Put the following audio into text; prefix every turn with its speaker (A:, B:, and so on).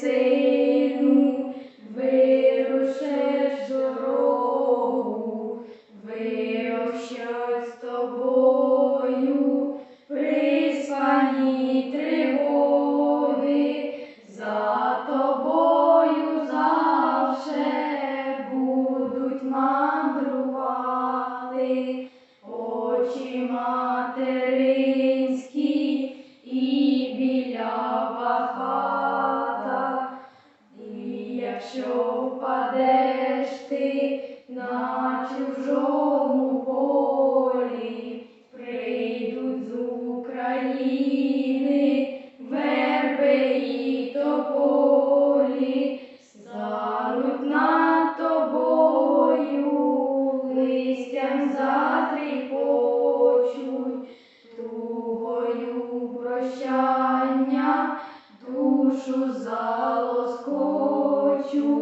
A: сину, ти на чужому полі, прийдуть з України верби і тополі, стануть над тобою, листям затріпочуть, тугою прощання душу залоскочуть,